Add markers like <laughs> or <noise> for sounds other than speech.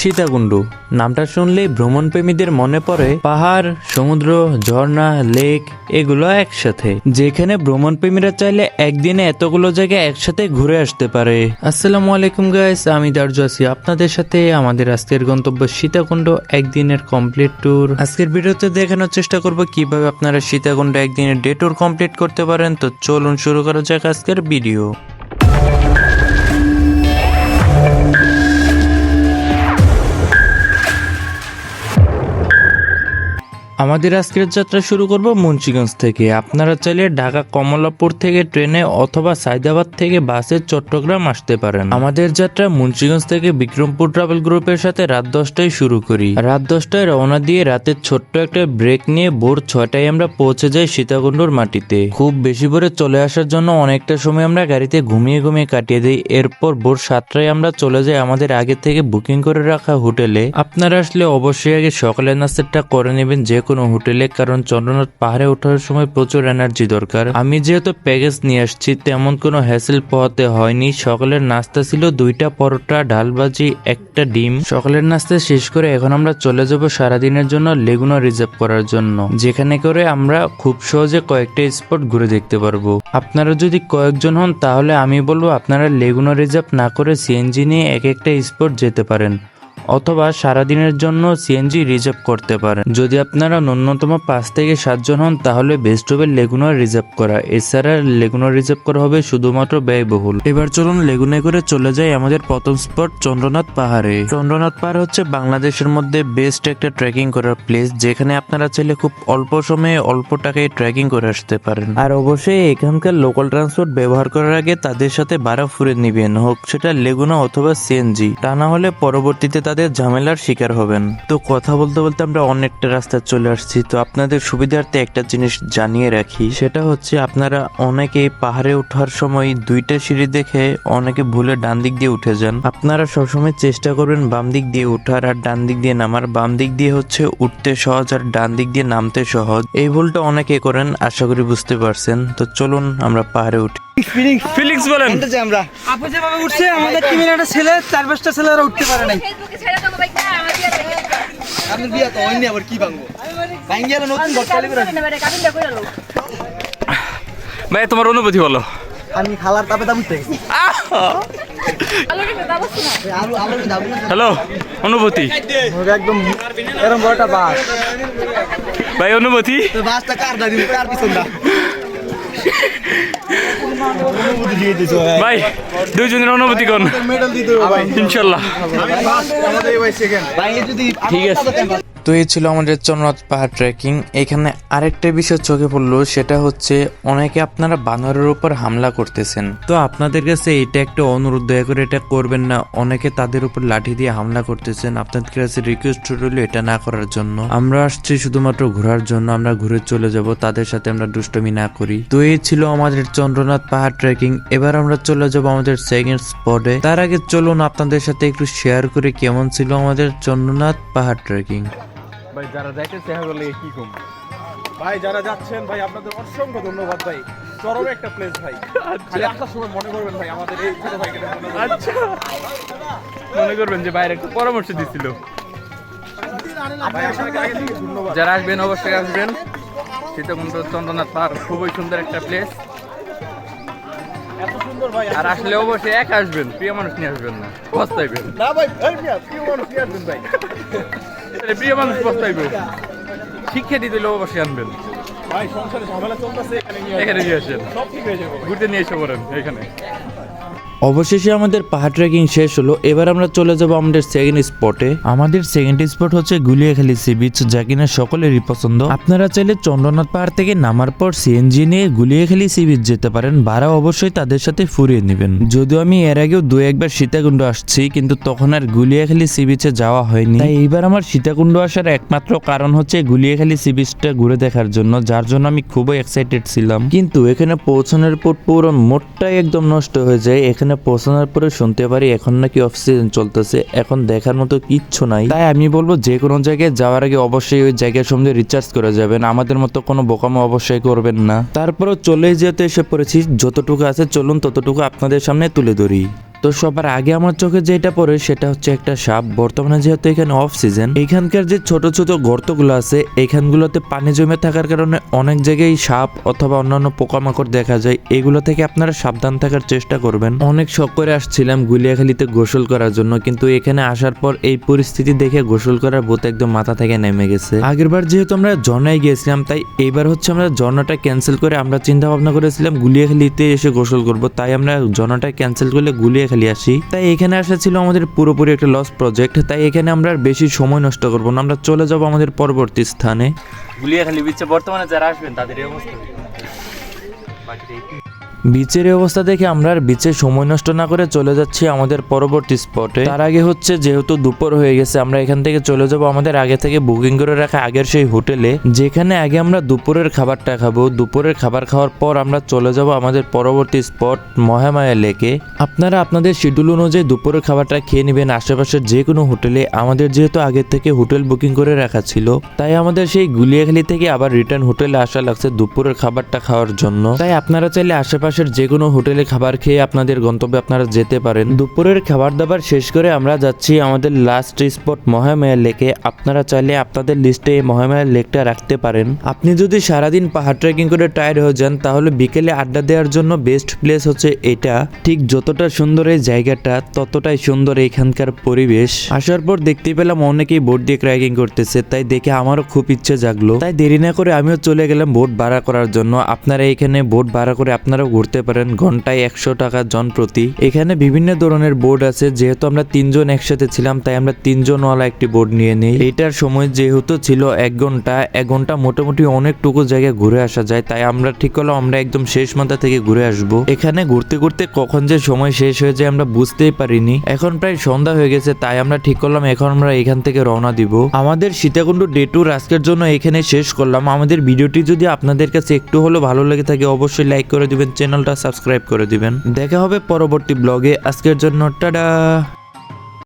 সীতাকুণ্ড। নামটা শুনলেই ভ্রমণপ্রেমীদের মনে পড়ে পাহাড়, সমুদ্র, ঝর্ণা, লেক, এগুলো একসাথে। যেখানে ভ্রমণপ্রেমীরা চাইলে একদিনে এতগুলো জায়গা একসাথে ঘুরে আসতে পারে। আসসালামু আলাইকুম গাইস আমি দার্জ আছি। আপনাদের সাথে আমাদের আজকের গন্তব্য সীতাকুণ্ড, একদিনের কমপ্লিট ট্যুর আজকের ভিডিওতে দেখানোর চেষ্টা করব কীভাবে আপনারা সীতাকুণ্ড একদিনের ডে ট্যুর কমপ্লিট করতে পারেন। তো চলুন শুরু করা যাক আজকের ভিডিও আমাদের আজকের যাত্রা শুরু করব মুন্সিগঞ্জ থেকে। আপনারা চাইলে ঢাকা কমলাপুর থেকে ট্রেনে অথবা সাইদাবাদ থেকে বাসে চট্টগ্রাম আসতে পারেন। আমাদের যাত্রা মুন্সিগঞ্জ থেকে বিক্রমপুর ট্রাভেল গ্রুপের সাথে রাত দশটায় শুরু করি। রাত দশটায় রওনা দিয়ে রাতের ছোট্ট একটা ব্রেক নিয়ে ভোর ছয়টায় আমরা পৌঁছে যাই সীতাকুণ্ডুর মাটিতে। খুব বেশি ভোরে চলে আসার জন্য অনেকটা সময় আমরা গাড়িতে ঘুমিয়ে ঘুমিয়ে কাটিয়ে দিই। এরপর ভোর সাতটায় আমরা চলে যাই আমাদের আগে থেকে বুকিং করে রাখা হোটেলে। আপনারা আসলে অবশ্যই আগে সকালের নাস্তাটা করে নেবেন, যে কোনো হোটেলে, কারণ চন্দ্রনাথ পাহাড়ে ওঠার সময় প্রচুর এনার্জি দরকার। আমি যেহেতু প্যাকেজ নিয়ে আসছি, তেমন কোনো হ্যাসেল পোহাতে হয়নি। সকালের নাস্তা ছিল দুইটা পরোটা ডালবাজি একটা ডিম। সকালের নাস্তা শেষ করে এখন আমরা চলে যাব সারাদিনের জন্য লেগুনা রিজার্ভ করার জন্য, যেখানে করে আমরা খুব সহজে কয়েকটা স্পট ঘুরে দেখতে পারব। আপনারা যদি কয়েকজন হন, তাহলে আমি বলব আপনারা লেগুনা রিজার্ভ না করে সিএনজি নিয়ে এক একটা স্পট যেতে পারেন। অথবা সারাদিনের জন্য সিএনজি রিজার্ভ করতে পারেন। যদি আপনারা ন্যূনতম পাঁচ থেকে সাতজন হন, তাহলে বেস্ট হবে লেগুনা রিজার্ভ করা। এছাড়া লেগুনা রিজার্ভ করা হবে শুধুমাত্র ব্যয়বহুল। এবার চলুন লেগুনে করে চলে যাই আমাদের প্রথম স্পট চন্দ্রনাথ পাহাড়ে। চন্দ্রনাথ পাহাড় হচ্ছে বাংলাদেশের মধ্যে বেস্ট একটা ট্রেকিং করার প্লেস যেখানে আপনারা চাইলে খুব অল্প সময়ে অল্প টাকায় ট্রেকিং করে আসতে পারেন। আর অবশ্যই এখানকার লোকাল ট্রান্সপোর্ট ব্যবহার করার আগে তাদের সাথে ভাড়া ফুরে নিবেন। হোক সেটা লেগুনা অথবা সিএনজি তা না হলে পরবর্তীতে তাদের ঝামেলার শিকার হবেন। তো কথা বলতে বলতে আমরা অনেকটা রাস্তা চলে আসছি। তো আপনাদের সুবিধার্থে একটা জিনিস জানিয়ে রাখি সেটা হচ্ছে আপনারা অনেকে পাহাড়ে ওঠার সময় দুইটা সিঁড়ি দেখে অনেকে ভুলে ডান দিক দিয়ে উঠে যান। আপনারা সবসময় চেষ্টা করবেন বাম দিক দিয়ে ওঠার আর ডান দিক দিয়ে নামার। বাম দিক দিয়ে হচ্ছে উঠতে সহজ আর ডান দিক দিয়ে নামতে সহজ। এই ভুলটা অনেকে করেন আশা করি বুঝতে পারছেন। তো চলুন আমরা পাহাড়ে উঠি। ফিলিংস বলেন। আমরা। আপু যেভাবে উঠছে আমাদের টিমের একটা ছেলে চার পাঁচটা ছেলেরা উঠতে পারে নাই। আপনার বিয়া তো হয়নি আবার কি ভাঙবো? ভাঙ্গি গেলে নতুন ঘর চালু করে ভাই তোমার অনুভূতি বলো। আমি খালার তাপে দাম উঠতে গেছি। হ্যালো অনুভূতি? একদম এরকম বড়টা বাস। ভাই অনুভূতি? তো বাসটা কার দাদি কার পিছন দা ভাই দুইজনের অনুভূতি ভাই। ইনশাল্লাহ। আমাদের ভাই সেকেন্ড ভাই যদি ঠিক আছে। তো এই ছিল আমাদের চন্দ্রনাথ পাহাড় ট্রেকিং এখানে আরেকটা বিষয় চোখে পড়ল, সেটা হচ্ছে অনেকে আপনারা বানরের উপর হামলা করতেছেন। তো আপনাদের কাছে এটা একটা অনুরোধ, দয়া করে এটা করবেন না। অনেকে তাদের উপর লাঠি দিয়ে হামলা করতেছেন। আপনাদের কাছে রিকোয়েস্ট রইল এটা না করার জন্য। আমরা আসছি শুধুমাত্র ঘোরার জন্য, আমরা ঘুরে চলে যাব, তাদের সাথে আমরা দুষ্টমি না করি। তো এই ছিল আমাদের চন্দ্রনাথ পাহাড় ট্রেকিং এবার আমরা চলে যাব আমাদের সেকেন্ড স্পটে তার আগে চলুন আপনাদের সাথে একটু শেয়ার করে কেমন ছিল আমাদের চন্দ্রনাথ পাহাড় ট্রেকিং ভাই যারা যাইতেছে হ্যাঁ বলে কি কম? ভাই যারা যাচ্ছেন ভাই আপনাদের অসংখ্য ধন্যবাদ ভাই। চরম একটা প্লেস ভাই। খালি আসার সময় মনে করবেন ভাই আমাদের এই ছোট ভাইকে আচ্ছা। মনে করবেন যে বাইরে একটা পরামর্শ দিছিল। যারা আসবেন অবশ্যই আসবেন। সীতাকুণ্ড চন্দ্রনাথ পাহাড় খুবই সুন্দর একটা প্লেস ভাই আর আসলে অবশ্যই এক আসবেন প্রিয় মানুষ নিয়ে আসবেন না। পস্তাইবেন না ভাই প্রিয় মানুষ কি আসবেন ভাই। <laughs> প্রিয় মানুষ পস্তাইবে শিক্ষা দিতে লোক অবশ্যই আনবেন। ভাই সংসারে ঝামেলা চলতেছে এখানে নিয়ে আসেন। সব ঠিক হয়ে যাবে। ঘুরতে নিয়ে এসে পড়েন এখানে অবশেষে আমাদের পাহাড় ট্রেকিং শেষ হলো। এবার আমরা চলে যাব আমাদের সেকেন্ড স্পটে আমাদের সেকেন্ড স্পট হচ্ছে গুলিয়াখালী সি বিচ যা কিনা সকলেরই পছন্দ। আপনারা চাইলে চন্দ্রনাথ পাহাড় থেকে নামার পর সিএনজি নিয়ে গুলিয়াখালী সি বিচ যেতে পারেন। ভাড়া অবশ্যই তাদের সাথে ফুরিয়ে নেবেন। যদিও আমি এর আগেও দু একবার সীতাকুণ্ড আসছি, কিন্তু তখন আর গুলিয়াখালি সি বিচে যাওয়া হয়নি। তাই এইবার আমার সীতাকুণ্ড আসার একমাত্র কারণ হচ্ছে গুলিয়াখালী সি বিচটা ঘুরে দেখার জন্য, যার জন্য আমি খুবই এক্সাইটেড ছিলাম। কিন্তু এখানে পৌঁছানোর পর পুরো মোটটাই একদম নষ্ট হয়ে যায়। এখানে পৌঁছানোর পরে শুনতে পারি এখন নাকি অফ সিজন চলতেছে এখন দেখার মতো কিচ্ছু নাই। তাই আমি বলব যে কোনো জায়গায় যাওয়ার আগে অবশ্যই ওই জায়গার সঙ্গে রিচার্জ করে যাবেন আমাদের মতো কোনো বোকামো অবশ্যই করবেন না। তারপরও চলে যেতে এসে পড়েছি যতটুকু আছে চলুন ততটুকু আপনাদের সামনে তুলে ধরি। তো সবার আগে আমার চোখে যেটা পড়ে সেটা হচ্ছে একটা সাপ। বর্তমানে যেহেতু এখানে অফ সিজন এখানকার যে ছোট ছোট গর্তগুলো আছে, এখানগুলোতে পানি জমে থাকার কারণে অনেক জায়গায় সাপ অথবা অন্যান্য পোকামাকড় দেখা যায়। এগুলো থেকে আপনারা সাবধান থাকার চেষ্টা করবেন। অনেক শখ করে আসছিলাম গুলিয়াখালিতে গোসল করার জন্য, কিন্তু এখানে আসার পর এই পরিস্থিতি দেখে গোসল করার বোধ একদম মাথা থেকে নেমে গেছে। আগেরবার যেহেতু আমরা ঝর্ণায় গিয়েছিলাম, তাই এইবার হচ্ছে আমরা ঝর্ণাটা ক্যান্সেল করে আমরা চিন্তা ভাবনা করেছিলাম, গুলিয়াখালিতে এসে গোসল করব। তাই আমরা ঝর্ণাটা ক্যান্সেল করলে গুলিয়াখালী আসি। তাই এখানে আসা ছিল আমাদের পুরোপুরি একটা লস প্রজেক্ট তাই এখানে আমরা আর বেশি সময় নষ্ট করব না। আমরা চলে যাব আমাদের পরবর্তী স্থানে। গুলিয়াখালী বিচ্ছে বর্তমানে যারা আসবেন, তাদের অবস্থা। বিচের অবস্থা দেখে আমরা আর বিচে সময় নষ্ট না করে চলে যাচ্ছি আমাদের পরবর্তী স্পটে। তার আগে হচ্ছে যেহেতু দুপুর হয়ে গেছে, আমরা এখান থেকে চলে যাব আমাদের আগে থেকে বুকিং করে রাখা আগের সেই হোটেলে। যেখানে আগে আমরা দুপুরের খাবারটা খাব। দুপুরের খাবার খাওয়ার পর আমরা চলে যাব আমাদের পরবর্তী স্পট, মহামায়া লেকে। আপনারা আপনাদের শিডিউল অনুযায়ী দুপুরের খাবারটা খেয়ে নেবেন। আশেপাশের যে কোনো হোটেলে। আমাদের যেহেতু আগের থেকে হোটেল বুকিং করে রাখা ছিল, তাই আমাদের সেই গুলিয়াখালি থেকে আবার রিটার্ন হোটেলে আসা লাগছে দুপুরের খাবারটা খাওয়ার জন্য। তাই আপনারা চাইলে আশেপাশের যে কোনো হোটেলে খাবার খেয়ে আপনাদের গন্তব্যে আপনারা যেতে পারেন। দুপুরের খাবার দাবার শেষ করে আমরা যাচ্ছি আমাদের লাস্ট স্পট মহামায়া লেকে আপনারা চাইলে আপনাদের লিস্টে এই মহামায়া লেকটা রাখতে পারেন। আপনি যদি সারাদিন পাহাড় ট্রেকিং করে টায়ার্ড হয়ে যান, তাহলে বিকেলে আড্ডা দেওয়ার জন্য বেস্ট প্লেস হচ্ছে এটা। ঠিক যতটা সুন্দর এই জায়গাটা, ততটাই সুন্দর এখানকার পরিবেশ। আসার পর দেখতে পেলাম অনেকেই বোট দিয়ে ট্রেকিং করতেছে, তাই দেখে আমারও খুব ইচ্ছে জাগলো। তাই দেরি না করে আমিও চলে গেলাম বোট ভাড়া করার জন্য। আপনারা এখানে বোট ভাড়া করে আপনারাও ঘুরতে পারেন ঘন্টায় একশো টাকা জন প্রতি। এখানে বিভিন্ন ধরনের বোর্ড আছে, যেহেতু আমরা তিনজন একসাথে ছিলাম, তাই আমরা তিনজনওয়ালা একটি বোর্ড নিয়ে নিই। এইটার সময় যেহেতু ছিল এক ঘণ্টা এক ঘণ্টা মোটামুটি অনেকটুকু জায়গায় ঘুরে আসা যায়, তাই আমরা ঠিক করলাম আমরা একদম শেষ মাথা থেকে ঘুরে আসব। এখানে ঘুরতে ঘুরতে কখন যে সময় শেষ হয়ে যায় আমরা বুঝতেই পারিনি। এখন প্রায় সন্ধ্যা হয়ে গেছে, তাই আমরা ঠিক করলাম এখন আমরা এখান থেকে রওনা দিব। আমাদের সীতাকুণ্ড ডে ট্যুর আজকের জন্য এখানে শেষ করলাম। আমাদের ভিডিওটি যদি আপনাদের কাছে একটু হলেও ভালো লেগে থাকে, অবশ্যই লাইক করে দিবেন চ্যানেলটা সাবস্ক্রাইব করে দিবেন। দেখা হবে পরবর্তী ব্লগে আজকের জন্য টাটা!